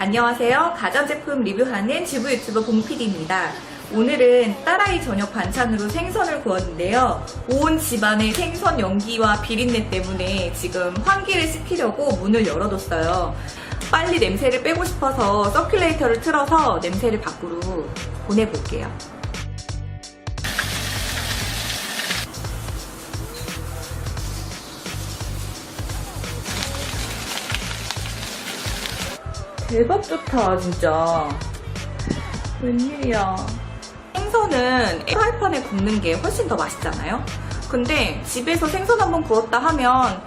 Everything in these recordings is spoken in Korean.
안녕하세요. 가전제품 리뷰하는 주부 유튜버 봉PD입니다. 오늘은 딸아이 저녁 반찬으로 생선을 구웠는데요. 온 집안의 생선 연기와 비린내 때문에 지금 환기를 시키려고 문을 열어뒀어요. 빨리 냄새를 빼고 싶어서 서큘레이터를 틀어서 냄새를 밖으로 보내볼게요. 대박 좋다, 진짜. 웬일이야. 생선은 프라이팬에 굽는 게 훨씬 더 맛있잖아요? 근데 집에서 생선 한번 구웠다 하면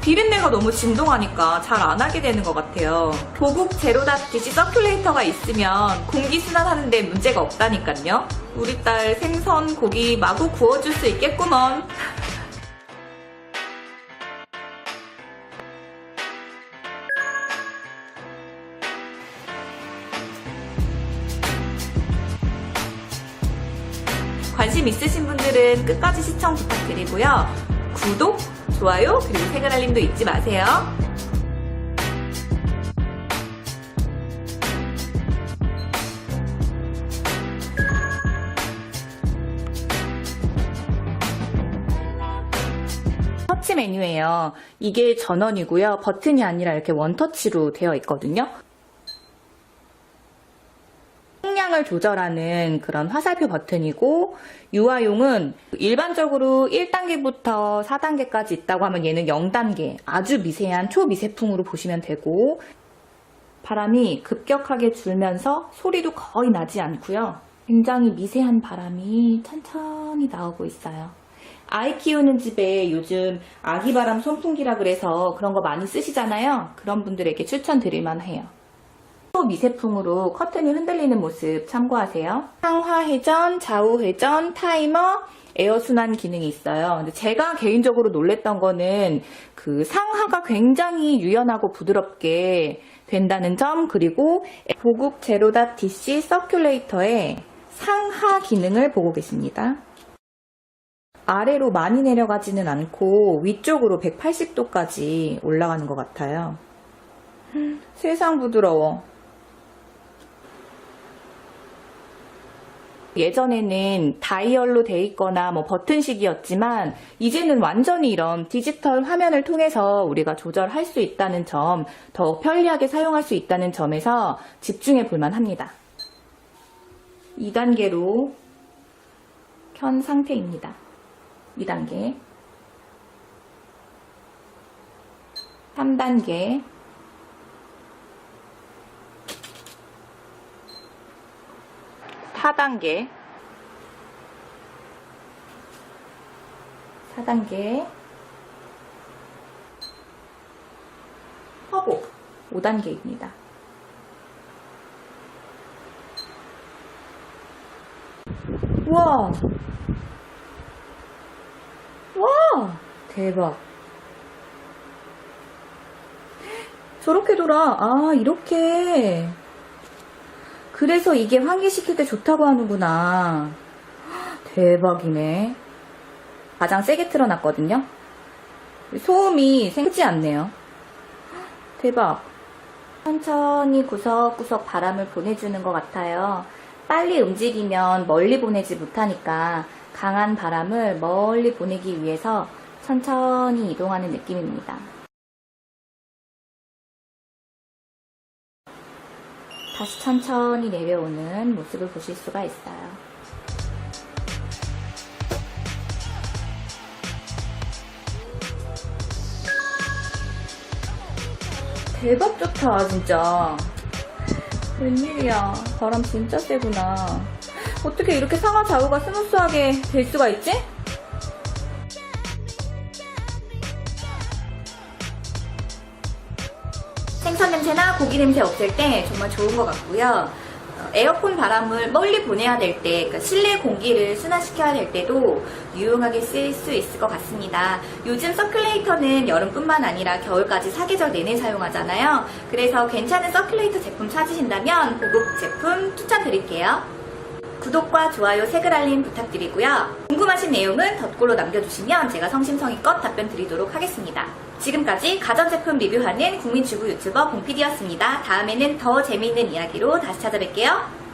비린내가 너무 진동하니까 잘 안 하게 되는 것 같아요. 고급 제로닷 DC 서큘레이터가 있으면 공기 순환하는데 문제가 없다니까요. 우리 딸 생선, 고기 마구 구워줄 수 있겠구먼. 관심 있으신 분들은 끝까지 시청 부탁드리고요. 구독, 좋아요, 그리고 색을 알림도 잊지 마세요. 터치 메뉴예요. 이게 전원이고요. 버튼이 아니라 이렇게 원터치로 되어 있거든요. 풍량을 조절하는 그런 화살표 버튼이고 유아용은 일반적으로 1단계부터 4단계까지 있다고 하면 얘는 0단계 아주 미세한 초미세풍으로 보시면 되고 바람이 급격하게 줄면서 소리도 거의 나지 않고요. 굉장히 미세한 바람이 천천히 나오고 있어요. 아이 키우는 집에 요즘 아기 바람 선풍기라 그래서 그런 거 많이 쓰시잖아요. 그런 분들에게 추천드릴 만해요. 미세풍으로 커튼이 흔들리는 모습 참고하세요. 상하 회전, 좌우 회전, 타이머, 에어 순환 기능이 있어요. 근데 제가 개인적으로 놀랬던 거는 그 상하가 굉장히 유연하고 부드럽게 된다는 점 그리고 보급 제로닷 DC 서큘레이터의 상하 기능을 보고 계십니다. 아래로 많이 내려가지는 않고 위쪽으로 180도까지 올라가는 것 같아요. 음, 세상 부드러워. 예전에는 다이얼로 돼 있거나 뭐 버튼식이었지만 이제는 완전히 이런 디지털 화면을 통해서 우리가 조절할 수 있다는 점, 더 편리하게 사용할 수 있다는 점에서 집중해 볼 만 합니다. 2단계로 켠 상태입니다. 2단계 3단계 4단계 4단계 허브 5단계입니다. 와! 와! 대박. 저렇게 돌아. 아, 이렇게. 그래서 이게 환기시킬 때 좋다고 하는구나. 대박이네. 가장 세게 틀어놨거든요. 소음이 생지 않네요. 대박. 천천히 구석구석 바람을 보내주는 것 같아요. 빨리 움직이면 멀리 보내지 못하니까 강한 바람을 멀리 보내기 위해서 천천히 이동하는 느낌입니다. 다시 천천히 내려오는 모습을 보실 수가 있어요. 대박 좋다, 진짜. 웬일이야. 바람 진짜 세구나. 어떻게 이렇게 상하 좌우가 스무스하게 될 수가 있지? 생선 냄새나 고기 냄새 없을 때 정말 좋은 것 같고요. 어, 에어컨 바람을 멀리 보내야 될 때, 그러니까 실내 공기를 순환시켜야 될 때도 유용하게 쓸 수 있을 것 같습니다. 요즘 서큘레이터는 여름뿐만 아니라 겨울까지 사계절 내내 사용하잖아요. 그래서 괜찮은 서큘레이터 제품 찾으신다면 고급 제품 추천드릴게요. 구독과 좋아요, 색을 알림 부탁드리고요. 궁금하신 내용은 덧글로 남겨주시면 제가 성심성의껏 답변 드리도록 하겠습니다. 지금까지 가전제품 리뷰하는 국민주부 유튜버 봉PD였습니다. 다음에는 더 재미있는 이야기로 다시 찾아뵐게요.